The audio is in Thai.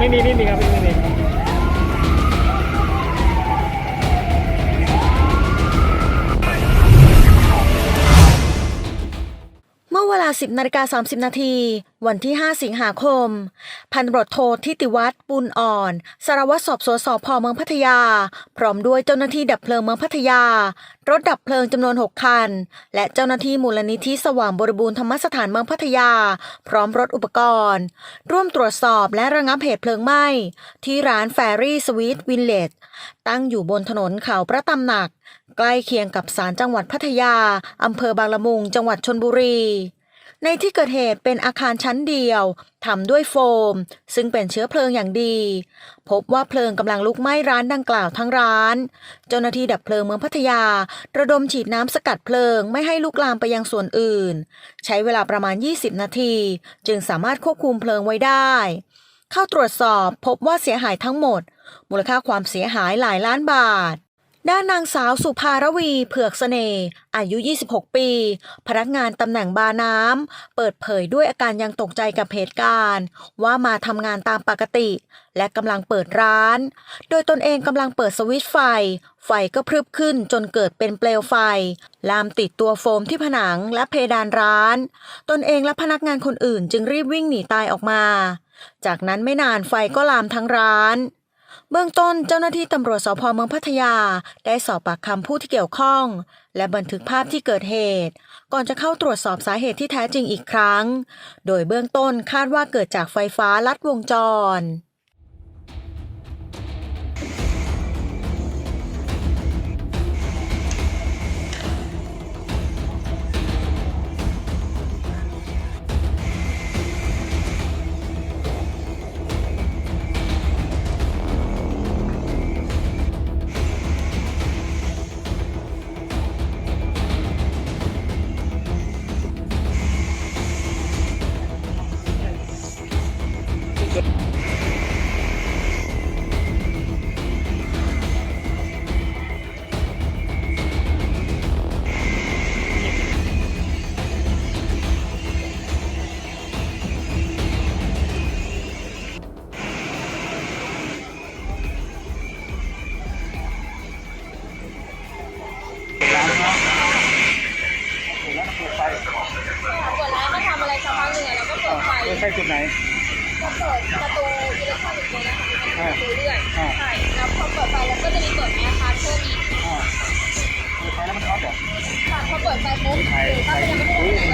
ไม่มีไม่มีครับไม่มี เวลา 10นาฬิกา30 นาที วันที่ 5 สิงหาคม พันตำรวจโททิติวัฒน์ปุณอ่อน สารวัตรสอบสวนสพเมืองพัทยา พร้อมด้วยเจ้าหน้าที่ดับเพลิงเมืองพัทยา รถดับเพลิงจำนวน 6 คัน และเจ้าหน้าที่มูลนิธิสว่างบริบูรณ์ธรรมสถานเมืองพัทยา พร้อมรถอุปกรณ์ ร่วมตรวจสอบและระงับเหตุเพลิงไหม้ ที่ร้านแฟรี่สวีทวินเลจตั้งอยู่บนถนนเขาพระตำหนัก ใกล้เคียงกับศาลจังหวัดพัทยาอำเภอบางละมุง จังหวัดชนบุรี ในที่เกิดเหตุเป็นอาคารชั้นเดียวทำด้วยโฟม ซึ่งเป็นเชื้อเพลิงอย่างดี พบว่าเพลิงกำลังลุกไหม้ร้านดังกล่าวทั้งร้าน เจ้าหน้าที่ดับเพลิงเมืองพัทยา ระดมฉีดน้ำสกัดเพลิงไม่ให้ลุกลามไปยังส่วนอื่น ใช้เวลาประมาณ 20 นาที จึงสามารถควบคุมเพลิงไว้ได้ เข้าตรวจสอบพบว่าเสียหายทั้งหมด มูลค่าความเสียหายหลายล้านบาท ด้านนางสาวสุภารวีเผือกเสน่ห์อายุ 26 ปี พนักงานตำแหน่งบาร์น้ำ เปิดเผยด้วยอาการยังตกใจกับเหตุการณ์ ว่ามาทำงานตามปกติ และกำลังเปิดร้าน โดยตนเองกำลังเปิดสวิตช์ไฟ ไฟก็พรึบขึ้นจนเกิดเป็นเปลวไฟ ลามติดตัวโฟมที่ผนังและเพดานร้าน ตนเองและพนักงานคนอื่นจึงรีบวิ่งหนีตายออกมา จากนั้นไม่นานไฟก็ลามทั้งร้าน เบื้องต้นเจ้าหน้าที่ตำรวจสพเมืองพัทยา ได้สอบปากคำผู้ที่เกี่ยวข้อง และบันทึกภาพที่เกิดเหตุ ก่อนจะเข้าตรวจสอบสาเหตุที่แท้จริงอีกครั้ง โดยเบื้องต้นคาดว่าเกิดจากไฟฟ้าลัดวงจร ไฟใช่จุดไหนก็เปิดประตูอิเล็กทรอนิกส์เลยนะคะเป็นประตูเลื่อนอ่าใช่แล้วพอเปิดไฟแล้วก็จะมีเปิดแอร์คาร์เพิ่มอีกอ่าเปิดไฟแล้วมันช็อตเหรอค่ะพอเปิดไฟปุ๊บหรือถ้าเป็นยังไม่ได้